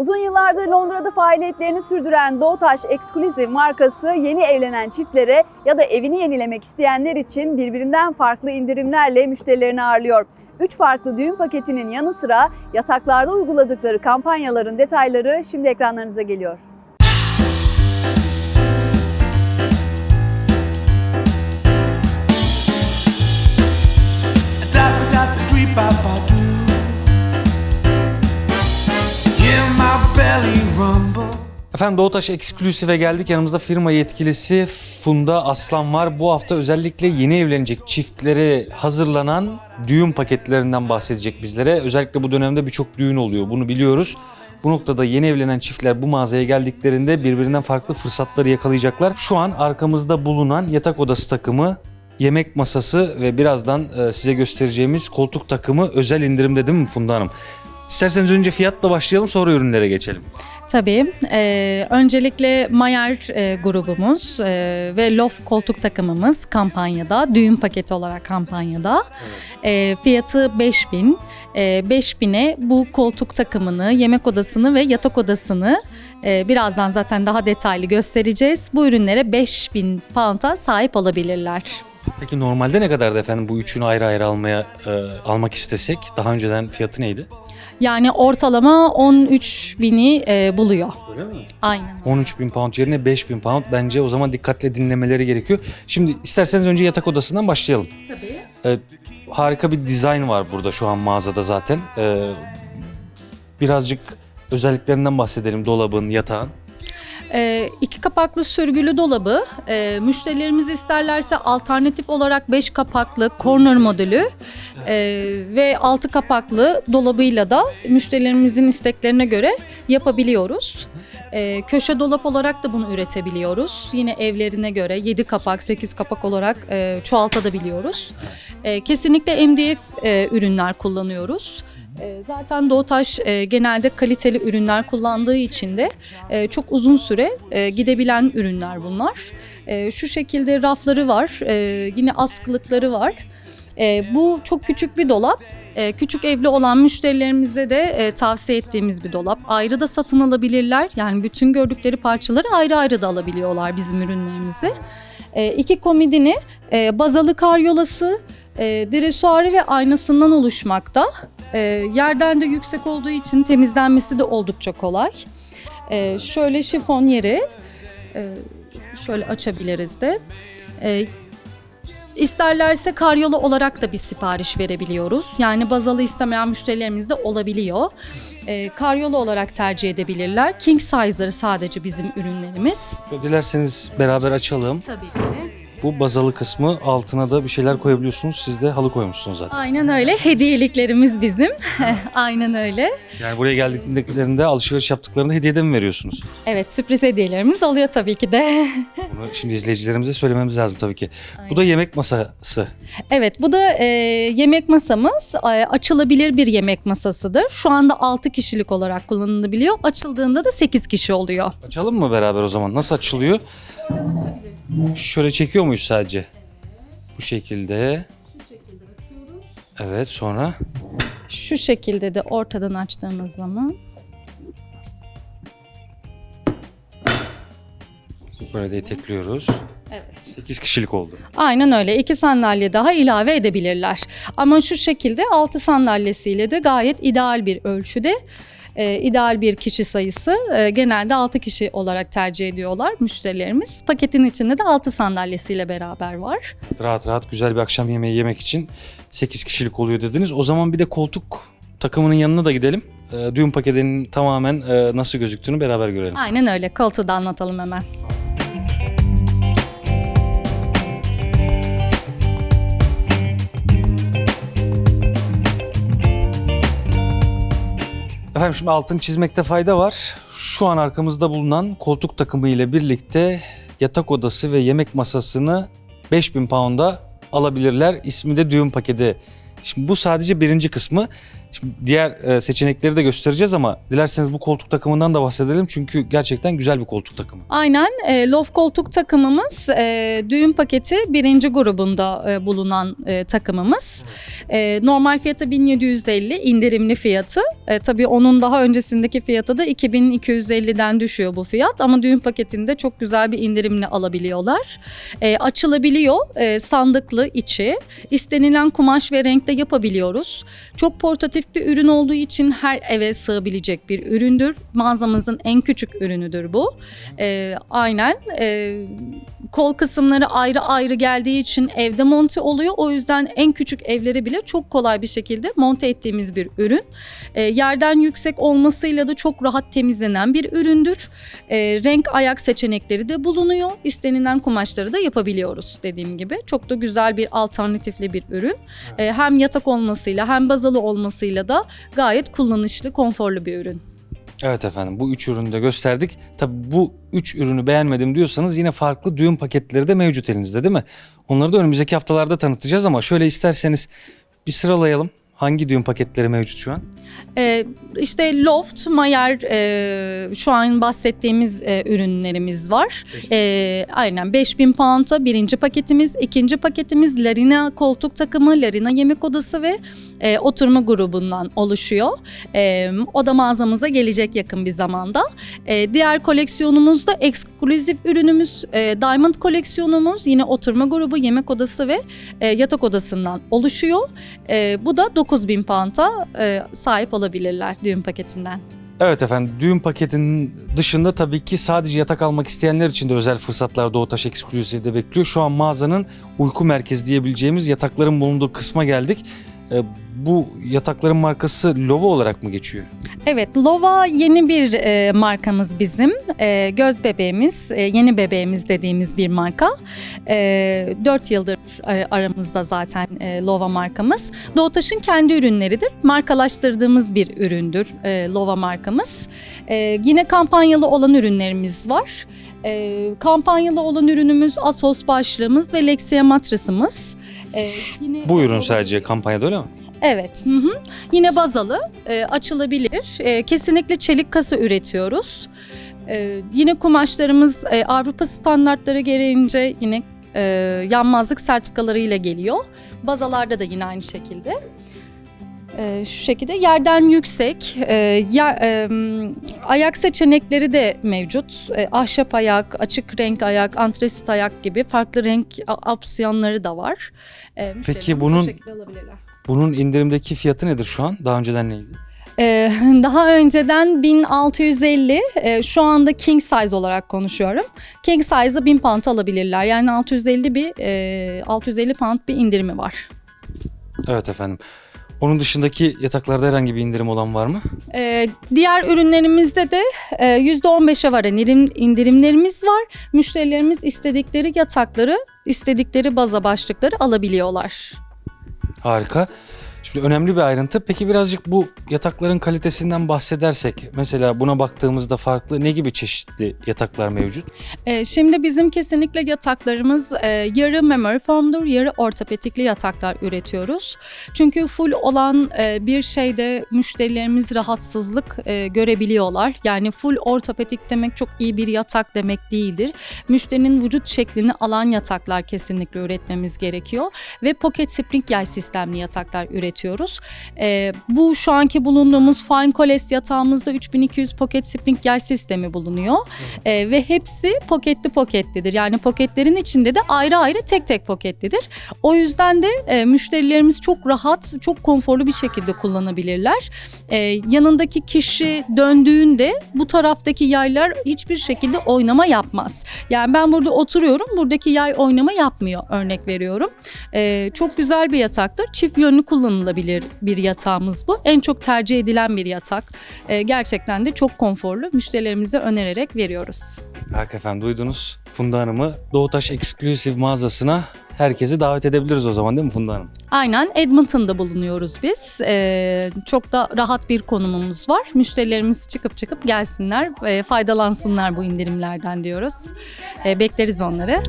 Uzun yıllardır Londra'da faaliyetlerini sürdüren Doğutaş Exclusive markası yeni evlenen çiftlere ya da evini yenilemek isteyenler için birbirinden farklı indirimlerle müşterilerini ağırlıyor. 3 farklı düğün paketinin yanı sıra yataklarda uyguladıkları kampanyaların detayları şimdi ekranlarınıza geliyor. Efendim Doğutaş Exclusive'e geldik. Yanımızda firma yetkilisi Funda Aslan var. Bu hafta özellikle yeni evlenecek çiftlere hazırlanan düğün paketlerinden bahsedecek bizlere. Özellikle bu dönemde birçok düğün oluyor. Bunu biliyoruz. Bu noktada yeni evlenen çiftler bu mağazaya geldiklerinde birbirinden farklı fırsatları yakalayacaklar. Şu an arkamızda bulunan yatak odası takımı, yemek masası ve birazdan e, size göstereceğimiz koltuk takımı özel indirimde değil mi Funda Hanım? İsterseniz önce fiyatla başlayalım sonra ürünlere geçelim. Tabii. Ee, öncelikle Mayer e, grubumuz e, ve Lof koltuk takımımız kampanyada, düğün paketi olarak kampanyada. Ee, fiyatı 5000. Ee, 5000'e bu koltuk takımını, yemek odasını ve yatak odasını e, birazdan zaten daha detaylı göstereceğiz. Bu ürünlere 5000 pound'a sahip olabilirler. Peki normalde ne kadardı efendim bu üçünü ayrı ayrı almaya e, almak istesek? Daha önceden fiyatı neydi? Yani ortalama 13 bini e, buluyor. Öyle mi? Aynen. 13 bin pound yerine 5 bin pound bence o zaman dikkatle dinlemeleri gerekiyor. Şimdi isterseniz önce yatak odasından başlayalım. Tabii. E, harika bir dizayn var burada şu an mağazada zaten. E, birazcık özelliklerinden bahsedelim dolabın, yatağın. Ee, iki kapaklı sürgülü dolabı. Ee, müşterilerimiz isterlerse alternatif olarak 5 kapaklı corner modülü ee, ve 6 kapaklı dolabıyla da müşterilerimizin isteklerine göre yapabiliyoruz. Ee, köşe dolap olarak da bunu üretebiliyoruz. Yine evlerine göre 7 kapak, 8 kapak olarak e, çoğaltabiliyoruz. Ee, kesinlikle MDF e, ürünler kullanıyoruz. Ee, Zaten Doğutaş e, genelde kaliteli ürünler kullandığı için de e, çok uzun süre e, gidebilen ürünler bunlar. Şu şekilde rafları var, yine askılıkları var. Bu çok küçük bir dolap. Küçük evli olan müşterilerimize de tavsiye ettiğimiz bir dolap. Ayrı da satın alabilirler. Yani bütün gördükleri parçaları ayrı ayrı da alabiliyorlar bizim ürünlerimizi. E, iki komodini, e, bazalı karyolası, e, dresuarı ve aynasından oluşmakta. E, yerden de yüksek olduğu için temizlenmesi de oldukça kolay. E, şöyle şifon yeri, e, şöyle açabiliriz de. E, İsterlerse karyolu olarak da bir sipariş verebiliyoruz. Yani bazalı istemeyen müşterilerimiz de olabiliyor. E, karyolu olarak tercih edebilirler. King size'ları sadece bizim ürünlerimiz. Dilerseniz beraber açalım. Tabii ki. Bu bazalı kısmı altına da bir şeyler koyabiliyorsunuz. Siz de halı koymuşsunuz zaten. Aynen öyle. Hediyeliklerimiz bizim. Aynen öyle. Yani buraya geldiklerinde alışveriş yaptıklarında hediye de mi veriyorsunuz? Evet sürpriz hediyelerimiz oluyor tabii ki de. Bunu şimdi izleyicilerimize söylememiz lazım tabii ki. Bu da yemek masası. evet bu da e, yemek masamız. E, açılabilir bir yemek masasıdır. Şu anda 6 kişilik olarak kullanılabiliyor. Açıldığında da 8 kişi oluyor. Açalım mı beraber o zaman? Nasıl açılıyor? Şöyle çekiyor muyuz sadece? Bu şekilde. Evet sonra Şu şekilde de ortadan açtığımız zaman böyle de etekliyoruz. Evet. 8 kişilik oldu. Aynen öyle. İki sandalye daha ilave edebilirler. Ama şu şekilde 6 sandalyesiyle de gayet ideal bir ölçüde. e, ideal bir kişi sayısı e, genelde 6 kişi olarak tercih ediyorlar müşterilerimiz. Paketin içinde de 6 sandalyesiyle beraber var. Rahat rahat güzel bir akşam yemeği yemek için 8 kişilik oluyor dediniz. O zaman bir de koltuk takımının yanına da gidelim. Ee, Düğün paketinin tamamen e, nasıl gözüktüğünü beraber görelim. Aynen öyle. Koltuğu da anlatalım hemen. Efendim şimdi altın çizmekte fayda var. Şu an arkamızda bulunan koltuk takımı ile birlikte yatak odası ve yemek masasını 5000 pound'a alabilirler. İsmi de düğün paketi. Şimdi bu sadece birinci kısmı. Şimdi diğer e, seçenekleri de göstereceğiz ama dilerseniz bu koltuk takımından da bahsedelim. Çünkü gerçekten güzel bir koltuk takımı. Aynen e, loft koltuk takımımız e, düğün paketi birinci grubunda e, bulunan takımımız. Normal fiyatı 1750 indirimli fiyatı. E, tabii onun daha öncesindeki fiyatı da 2250'den düşüyor bu fiyat ama düğün paketinde çok güzel bir indirimle alabiliyorlar. Açılabiliyor sandıklı içi. İstenilen kumaş ve renkte yapabiliyoruz. Çok portatif bir ürün olduğu için her eve sığabilecek bir üründür. Mağazamızın en küçük ürünüdür bu. E, aynen. E, kol kısımları ayrı ayrı geldiği için evde monte oluyor. O yüzden en küçük evlere bile çok kolay bir şekilde monte ettiğimiz bir ürün. E, yerden yüksek olmasıyla da çok rahat temizlenen bir üründür. E, renk ayak seçenekleri de bulunuyor. İstenilen kumaşları da yapabiliyoruz dediğim gibi. Çok da güzel bir alternatifli bir ürün. E, hem yatak olmasıyla hem bazalı olmasıyla da gayet kullanışlı, konforlu bir ürün. Evet efendim bu üç ürünü de gösterdik. Tabi bu üç ürünü beğenmedim diyorsanız yine farklı düğün paketleri de mevcut elinizde değil mi? Onları da önümüzdeki haftalarda tanıtacağız ama şöyle isterseniz bir sıralayalım. Hangi düğün paketleri mevcut şu an? Ee, işte Loft, Mayer e, şu an bahsettiğimiz e, ürünlerimiz var. Ee, aynen 5000 pound'a birinci paketimiz, ikinci paketimiz Larina koltuk takımı, Larina yemek odası ve e, oturma grubundan oluşuyor. E, o da mağazamıza gelecek yakın bir zamanda. E, diğer koleksiyonumuzda ekskluzif ürünümüz e, Diamond koleksiyonumuz yine oturma grubu, yemek odası ve e, yatak odasından oluşuyor. E, bu da 9000 pound'a e, sahip olabilirler düğün paketinden. Evet efendim düğün paketinin dışında tabii ki sadece yatak almak isteyenler için de özel fırsatlar Doğutaş Exclusive'de bekliyor. Şu an mağazanın uyku merkezi diyebileceğimiz yatakların bulunduğu kısma geldik. Ee, bu yatakların markası Lova olarak mı geçiyor? Evet, Lova yeni bir e, markamız bizim. E, göz bebeğimiz, e, yeni bebeğimiz dediğimiz bir marka. E, 4 yıldır e, aramızda zaten e, Lova markamız. Doğutaş'ın kendi ürünleridir. Markalaştırdığımız bir üründür e, Lova markamız. E, yine kampanyalı olan ürünlerimiz var. E, kampanyalı olan ürünümüz Asos başlığımız ve Lexia matrasımız. E, yine Bu ürün sadece kampanyada öyle mi? Evet. Hı hı. Yine bazalı, e, açılabilir. E, kesinlikle çelik kasa üretiyoruz. E, yine kumaşlarımız e, Avrupa standartları gereğince yine e, yanmazlık sertifikalarıyla geliyor. Bazalarda da yine aynı şekilde. E, şu şekilde yerden yüksek, e, yer- e, ayak seçenekleri de mevcut. E, ahşap ayak, açık renk ayak, antresit ayak gibi farklı renk opsiyonları da var. E, bu bunun- şekilde alabilirler. Bunun indirimdeki fiyatı nedir şu an? Daha önceden neydi? Ee, daha önceden 1650, e, şu anda king size olarak konuşuyorum. King size'ı 1000 pound alabilirler. Yani 650 bir e, 650 pound bir indirimi var. Evet efendim. Onun dışındaki yataklarda herhangi bir indirim olan var mı? Ee, diğer ürünlerimizde de e, %15'e varan indirim, indirimlerimiz var. Müşterilerimiz istedikleri yatakları, istedikleri baza başlıkları alabiliyorlar. Harika. Şimdi önemli bir ayrıntı. Peki birazcık bu yatakların kalitesinden bahsedersek. Mesela buna baktığımızda farklı ne gibi çeşitli yataklar mevcut? Ee, şimdi bizim kesinlikle yataklarımız e, yarı memory foam'dur, yarı ortopedikli yataklar üretiyoruz. Çünkü full olan e, bir şeyde müşterilerimiz rahatsızlık e, görebiliyorlar. Yani full ortopedik demek çok iyi bir yatak demek değildir. Müşterinin vücut şeklini alan yataklar kesinlikle üretmemiz gerekiyor. Ve pocket spring yay sistemli yataklar üretiyoruz. E, bu şu anki bulunduğumuz Fine Coles yatağımızda 3200 pocket spring yay sistemi bulunuyor. E, ve hepsi poketli poketlidir. Yani poketlerin içinde de ayrı ayrı tek tek poketlidir. O yüzden de e, müşterilerimiz çok rahat, çok konforlu bir şekilde kullanabilirler. E, yanındaki kişi döndüğünde bu taraftaki yaylar hiçbir şekilde oynama yapmaz. Yani ben burada oturuyorum, buradaki yay oynama yapmıyor örnek veriyorum. E, çok güzel bir yataktır. Çift yönlü kullanılabilir bir yatağımız bu. En çok tercih edilen bir yatak. E, gerçekten de çok konforlu. Müşterilerimize önererek veriyoruz. Harika efendim duydunuz. Funda Hanım'ı Doğutaş Exclusive mağazasına herkesi davet edebiliriz o zaman değil mi Funda Hanım? Aynen Edmonton'da bulunuyoruz biz. Ee, çok da rahat bir konumumuz var. Müşterilerimiz çıkıp çıkıp gelsinler, e, faydalansınlar bu indirimlerden diyoruz. E, bekleriz onları.